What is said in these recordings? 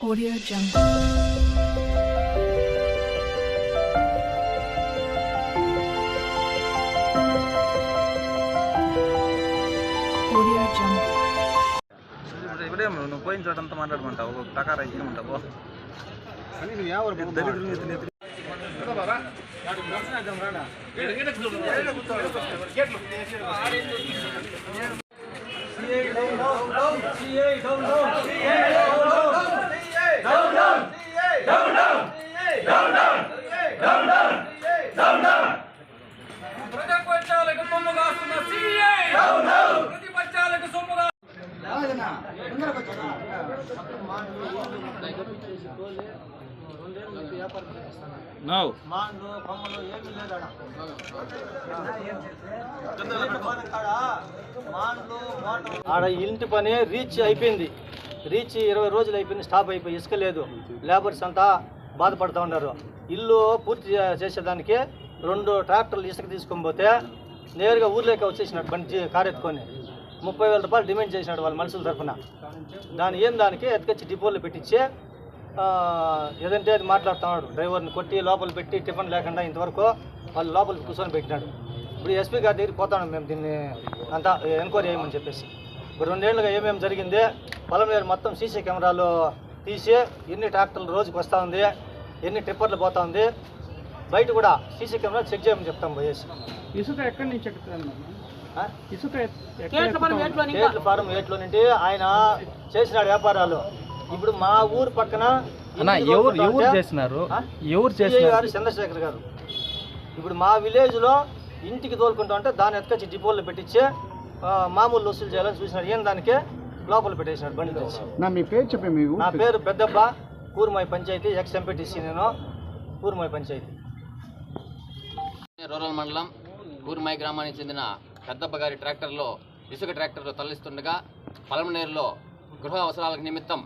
Audio Jungle. Audio Jungle. ఇప్పుడు ఇప్పుడే నువ్వు పోయిన చోట అంతా మాట్లాడమంటావు ఒక టకారా ఇచ్చేయమంటావు దరిద్రులు ఎత్తులు ఎత్తులు. మాండ్లు కొమ్మలు ఏమీ లేదాడ ఆడ ఇంటి పని రీచ్ అయిపోయింది. రీచ్ ఇరవై రోజులు అయిపోయింది స్టాప్ అయిపోయి ఇసుక లేదు లేబర్స్ అంతా బాధపడుతూ ఉన్నారు. ఇల్లు పూర్తి చేసేదానికి రెండు ట్రాక్టర్లు ఇసుక తీసుకొని పోతే నేరుగా ఊర్లోకి వచ్చేసినట్టు బండి చే- కారు ఎత్తుకొని. ముప్పై వేల రూపాయలు డిమాండ్ చేసినాడు వాళ్ళ మనుషుల తరఫున దాని ఏం దానికి ఎత్తుకొచ్చి డిపోలో పెట్టించి ఏదంటే అది మాట్లాడుతున్నాడు. డ్రైవర్ని కొట్టి లోపల పెట్టి టిఫిన్ లేకుండా ఇంతవరకు వాళ్ళు లోపలికి కూర్చొని పెట్టినాడు. ఇప్పుడు ఎస్పీ గారి దగ్గరికి పోతాను మేము దీన్ని అంతా ఎంక్వైరీ చేయమని చెప్పేసి. ఇప్పుడు రెండేళ్ళుగా ఏమేమి జరిగింది? పొలం మొత్తం సీసీ కెమెరాలు తీసి ఎన్ని ట్రాక్టర్లు రోజుకి వస్తూ ఉంది? ఎన్ని ట్రిప్పర్లు పోతా ఉంది? బయట కూడా సీసీ కెమెరా చెక్ చేయమని చెప్తాం పోయేసి. ఇసుక ఎక్కడి నుంచి? ఇసుక ఫారం ఏట్లో నుండి ఆయన చేసినాడు వ్యాపారాలు. ఇప్పుడు మా ఊరు పక్కన అన్నా ఎవరు ఎవరు చేసినారు? ఎవరు చేసినారు గారు చంద్రశేఖర్ గారు. ఇప్పుడు మా విలేజ్లో ఇంటికి తోలుకుంటా ఉంటే దాన్ని ఎత్తుకొచ్చి డిపోలో పెట్టించి మామూలు వసూలు చేయాలని చూసినాడు ఏం దానికి? లోపల పెట్టేసినాడు బండి తెచ్చి నా మీ పేరు చెప్పే నా పేరు. పెద్దబ్బ కూరుమాయి పంచాయతీ ఎక్స్ ఎంపీటీసీ నేను కూరుమాయి పంచాయతీ. రూరల్ మండలం ఊరిమాయి గ్రామానికి చెందిన పెద్దప్ప గారి ట్రాక్టర్లో ఇసుక ట్రాక్టర్లు తరలిస్తుండగా పలమనేరులో గృహ అవసరాలకు నిమిత్తం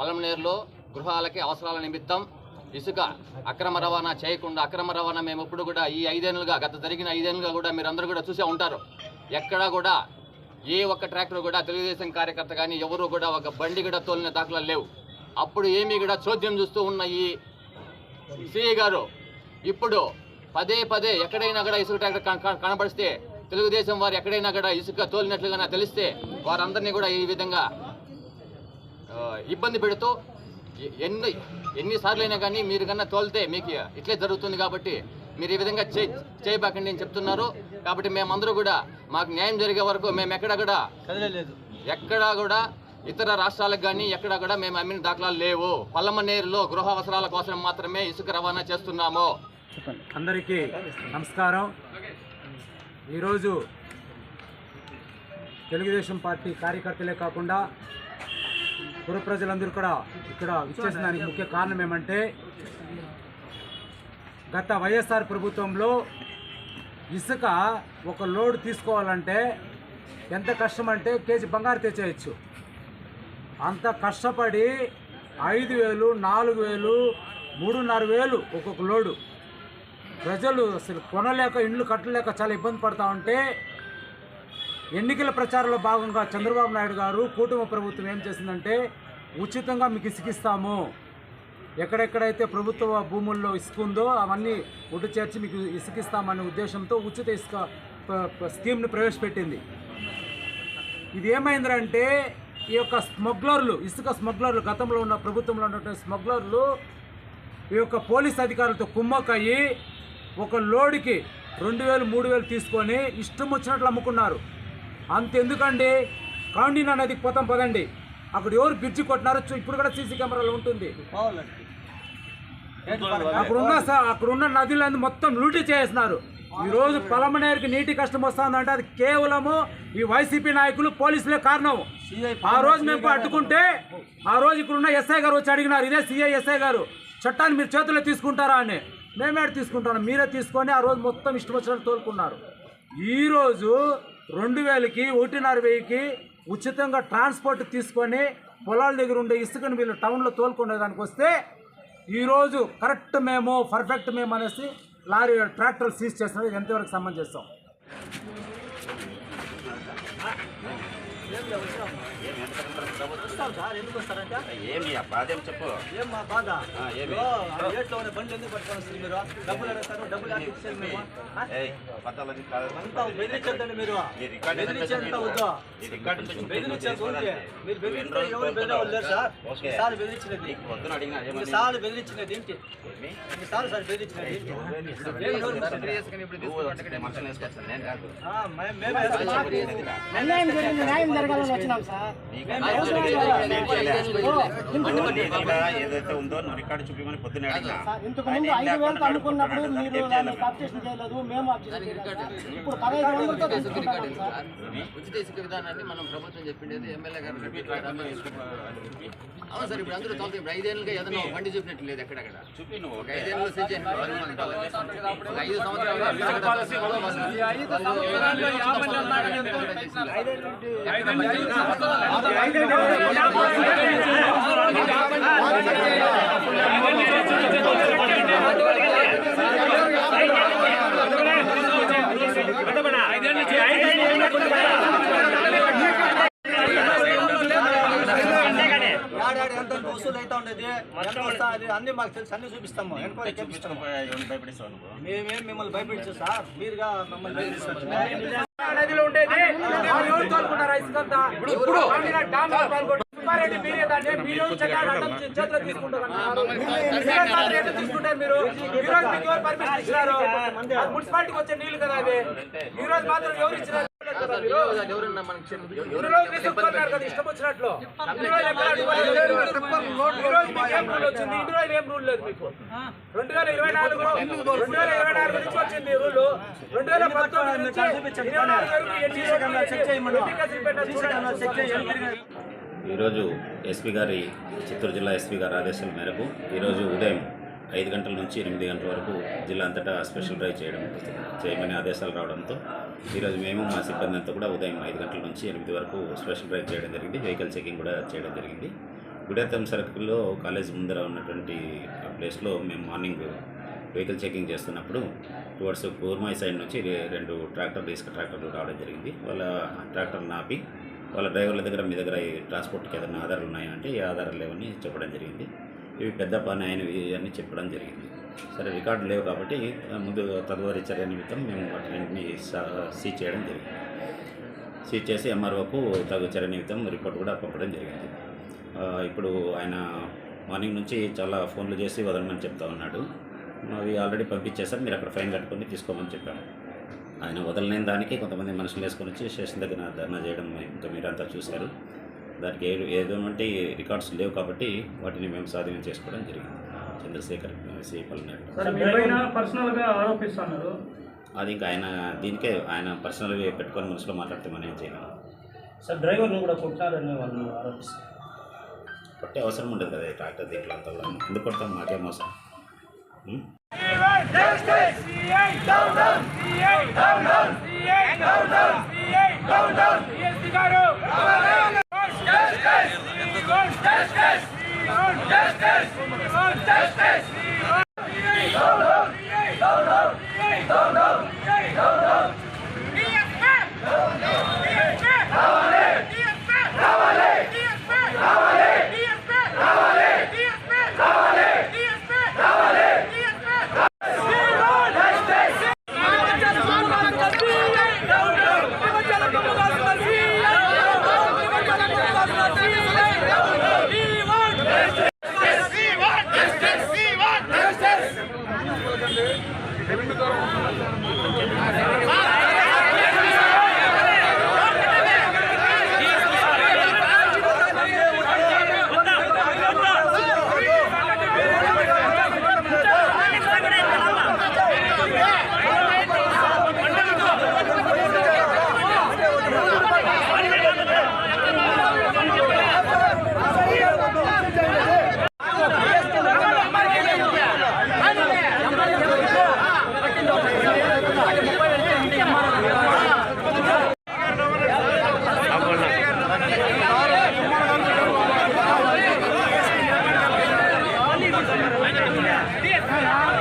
పలంనేరులో గృహాలకి అవసరాల నిమిత్తం ఇసుక అక్రమ రవాణా చేయకుండా అక్రమ రవాణా మేము ఇప్పుడు కూడా ఈ ఐదేళ్ళుగా గత జరిగిన ఐదేళ్ళుగా కూడా మీరు అందరూ కూడా చూసే ఉంటారు. ఎక్కడా కూడా ఏ ఒక్క ట్రాక్టర్ కూడా తెలుగుదేశం కార్యకర్త కానీ ఎవరు కూడా ఒక బండి కూడా తోలిన దాఖలా లేవు. అప్పుడు ఏమీ కూడా చోద్యం చూస్తూ ఉన్న ఈ సిఐ గారు ఇప్పుడు పదే పదే ఎక్కడైనా కూడా ఇసుక ట్రాక్టర్ కనపడిస్తే కనబడిస్తే తెలుగుదేశం వారు ఎక్కడైనా కూడా ఇసుక తోలినట్లుగా తెలిస్తే వారందరినీ కూడా ఈ విధంగా ఇబ్బంది పెడుతూ ఎన్ని ఎన్నిసార్లు అయినా కానీ మీరు కన్నా తోలితే మీకు ఇట్లే జరుగుతుంది కాబట్టి మీరు ఈ విధంగా చే చేయబాకండి అని చెప్తున్నారు. కాబట్టి మేమందరూ కూడా మాకు న్యాయం జరిగే వరకు మేము ఎక్కడ కూడా ఎక్కడా కూడా ఇతర రాష్ట్రాలకు కానీ ఎక్కడా కూడా మేము అమ్మిన దాఖలాలు లేవు. పల్లమనేరులో గృహ అవసరాల కోసం మాత్రమే ఇసుక రవాణా చేస్తున్నాము. అందరికీ నమస్కారం. ఈరోజు తెలుగుదేశం పార్టీ కార్యకర్తలే కాకుండా పుర ప్రజలందరూ కూడా ఇక్కడ ఇచ్చేసిన దానికి ముఖ్య కారణం ఏమంటే గత వైఎస్ఆర్ ప్రభుత్వంలో ఇసుక ఒక లోడ్ తీసుకోవాలంటే ఎంత కష్టం అంటే కేజీ బంగారు తెచ్చేయచ్చు. అంత కష్టపడి ఐదు వేలు నాలుగు వేలు మూడున్నర వేలు ఒక్కొక్క లోడు. ప్రజలు అసలు కొనలేక ఇండ్లు కట్టలేక చాలా ఇబ్బంది పడతా ఉంటే ఎన్నికల ప్రచారంలో భాగంగా చంద్రబాబు నాయుడు గారు కూటమి ప్రభుత్వం ఏం చేసిందంటే ఉచితంగా మీకు ఇసుకిస్తాము. ఎక్కడెక్కడైతే ప్రభుత్వ భూముల్లో ఇసుకుందో అవన్నీ ఒడ్డు చేర్చి మీకు ఇసుకిస్తామనే ఉద్దేశంతో ఉచిత ఇసుక స్కీమ్ని ప్రవేశపెట్టింది. ఇది ఏమైందంటే ఈ యొక్క స్మగ్లర్లు ఇసుక స్మగ్లర్లు గతంలో ఉన్న ప్రభుత్వంలో ఉన్నటువంటి స్మగ్లర్లు ఈ యొక్క పోలీస్ అధికారులతో కుమ్మక్కయ్యి ఒక లోడుకి రెండు వేలు మూడు వేలు తీసుకొని ఇష్టం వచ్చినట్లు అమ్ముకున్నారు. అంతెందుకండి? కాండినా నదికి పోతాం పదండి. అక్కడ ఎవరు బ్రిడ్జి కొట్టినారో ఇప్పుడు కూడా సీసీ కెమెరాలు ఉంటుంది. అక్కడున్న అక్కడున్న నదులన్నీ మొత్తం లూటీ చేస్తున్నారు ఈరోజు పలమనేరుకి నీటి కష్టం వస్తుందంటే అది కేవలము ఈ వైసీపీ నాయకులు పోలీసులే కారణం. ఆ రోజు మేము అడ్డుకుంటే ఆ రోజు ఇక్కడున్న ఎస్ఐ గారు వచ్చి అడిగినారు ఇదే సిఐ ఎస్ఐ గారు చట్టాన్ని మీరు చేతుల్లో తీసుకుంటారా? అని. మేమే తీసుకుంటాను మీరే తీసుకొని ఆ రోజు మొత్తం ఇష్టం వచ్చినట్టు తోలుకున్నారు. ఈరోజు రెండు వేలకి ఒకటిన్నర వెయ్యికి ఉచితంగా ట్రాన్స్పోర్ట్ తీసుకొని పొలాల దగ్గర ఉండే ఇసుకని వీళ్ళు టౌన్లో తోలుకునే దానికి వస్తే ఈరోజు కరెక్ట్ మేము పర్ఫెక్ట్ మేము అనేసి లారీ ట్రాక్టర్ సీజ్ చేస్తున్నది ఇది ఎంతవరకు సంబంధిస్తాం వస్తారు సార్? ఎందుకు వస్తారంటే? ఏమి ఆ బాధ ఏం చెప్పు. ఏం మా బాధ? ఆ, ఏమి? ఇదిగో, ఆ ఏట్లో ఉన్న బండ్లు ఎందుకు పట్టుకొని మీరు? డబ్బులు అడుగుతారు డబ్బులు మేము అంతా బెదిరించొద్దండి మీరు. బెదిరించేంత వద్దు? బెదిరించేంత ఉంది. మీరు బెదిరిస్తే ఎవరు సార్. బెదిరించినది. బెదిరించినది ఏంటి? సార్ బెదిరించినది జరిగింది న్యాయం జరగాలని వచ్చినాం సార్. ఏదైతే ఉందో నువ్వు రికార్డు చూపించమని పొద్దున ఐదు వేలతో అనుకున్నప్పుడు నడుపుకుంటున్నాడు. మీరు దానికి ఏం దాన్ని చేయాలి? అబ్జెక్షన్ చేయలేదు మేము అబ్జెక్షన్ చేయలేదు ఇప్పుడు పదహైదు వందలతో తెచ్చుకుంటాం సార్. ఉచిత ఇసుక విధానాన్ని మనం ప్రభుత్వం చెప్పిండేది ఎమ్మెల్యే గారు అవును సార్ ఇప్పుడు అందరూ తోలుతారు. ఇప్పుడు ఐదేళ్ళుగా ఏదైనా బండి చూపినట్టు లేదు ఎక్కడెక్కడ. చూపి నువ్వు ఐదేళ్ళు ఐదు సంవత్సరాలు వసూలు ఉండేది ఎంత వస్తా అన్ని మాకు తెలుసు అన్ని చూపిస్తాము ఎంక్వైరీ చేపిస్తాము మేమేం మిమ్మల్ని భయపెట్టాం సార్ మీరుగా మమ్మల్ని నదిలో ఉండేది ఇప్పుడు సుబ్బారెడ్డి మీరే దాన్ని మీరు చేతిలో తీసుకుంటారు. మీరే తీసుకుంటారు ఈ రోజు మీకు ఎవరు పర్మిషన్ ఇచ్చినారు? అది మున్సిపాలిటీకి వచ్చే నీళ్ళు కదా అవి. ఈ రోజు మాత్రం ఎవరు ఇచ్చినారు ఇష్టం వచ్చినట్లు. ఏం రూల్ వచ్చింది ఈ రోజు ఏం రూల్ లేదు మీకు. రెండు వేల ఇరవై నాలుగు రెండు వేల ఇరవై నాలుగు నుంచి వచ్చింది రూల్ రెండు వేల పంతొమ్మిది నుంచి ఇరవై నాలుగు వరకు ఎన్ని ఈరోజు ఎస్పీ గారి చిత్తూరు జిల్లా ఎస్పీ గారి ఆదేశాల మేరకు ఈరోజు ఉదయం ఐదు గంటల నుంచి ఎనిమిది గంటల వరకు జిల్లా అంతటా స్పెషల్ డ్రైవ్ చేయడం చేయమని ఆదేశాలు రావడంతో ఈరోజు మేము మా సిబ్బంది అంతా కూడా ఉదయం ఐదు గంటల నుంచి ఎనిమిది వరకు స్పెషల్ డ్రైవ్ చేయడం జరిగింది. వెహికల్ చెకింగ్ కూడా చేయడం జరిగింది. గుడేతం సర్కిల్లో కాలేజ్ ముందర ఉన్నటువంటి ప్లేస్లో మేము మార్నింగ్ వెహికల్ చెకింగ్ చేస్తున్నప్పుడు టువర్డ్స్ కూర్మాయి సైడ్ నుంచి రెండు ట్రాక్టర్లు ఇసుక ట్రాక్టర్లు రావడం జరిగింది. వాళ్ళ ట్రాక్టర్ని ఆపి వాళ్ళ డ్రైవర్ల దగ్గర మీ దగ్గర ఈ ట్రాన్స్పోర్ట్కి ఏదైనా ఆధారాలు ఉన్నాయా అంటే ఏ ఆధారాలు లేవని చెప్పడం జరిగింది. ఇవి పెద్ద పని అయినవి అని చెప్పడం జరిగింది. సరే రికార్డు లేవు కాబట్టి ముందు తదుపరి చర్య నిమిత్తం మేము వాటిని సీజ్ చేయడం జరిగింది. సీజ్ చేసి ఎంఆర్ఓకు తగు చర్య నిమిత్తం రిపోర్ట్ కూడా పంపడం జరిగింది. ఇప్పుడు ఆయన మార్నింగ్ నుంచి చాలా ఫోన్లు చేసి వదలమని చెప్తా ఉన్నాడు. అవి ఆల్రెడీ పంపించేసారు మీరు అక్కడ ఫైన్ కట్టుకొని తీసుకోమని చెప్పాము. ఆయన వదలలేని దానికి కొంతమంది మనుషులు వేసుకొని వచ్చి స్టేషన్ దగ్గర ధర్నా చేయడం ఇంకా మీరంతా చూశారు. దానికి ఏ ఏటువంటి రికార్డ్స్ లేవు కాబట్టి వాటిని మేము స్వాధీనం చేసుకోవడం జరిగింది. చంద్రశేఖర్ సార్గా ఆరోపిస్తున్నారు. అది ఇంకా ఆయన దీనికే ఆయన పర్సనల్గా పెట్టుకొని మనసులో మాట్లాడితే మనం ఏం చేయగలం సార్ డ్రైవర్ను కూడా కొట్టారని వాళ్ళు ఆరోపిస్తారు కొట్టే అవసరం ఉండదు కదా ట్రాక్టర్ దీంట్లో అంతా ఎందుకు కొడతాం? మాకేం అవసరం? Justice! 电子秤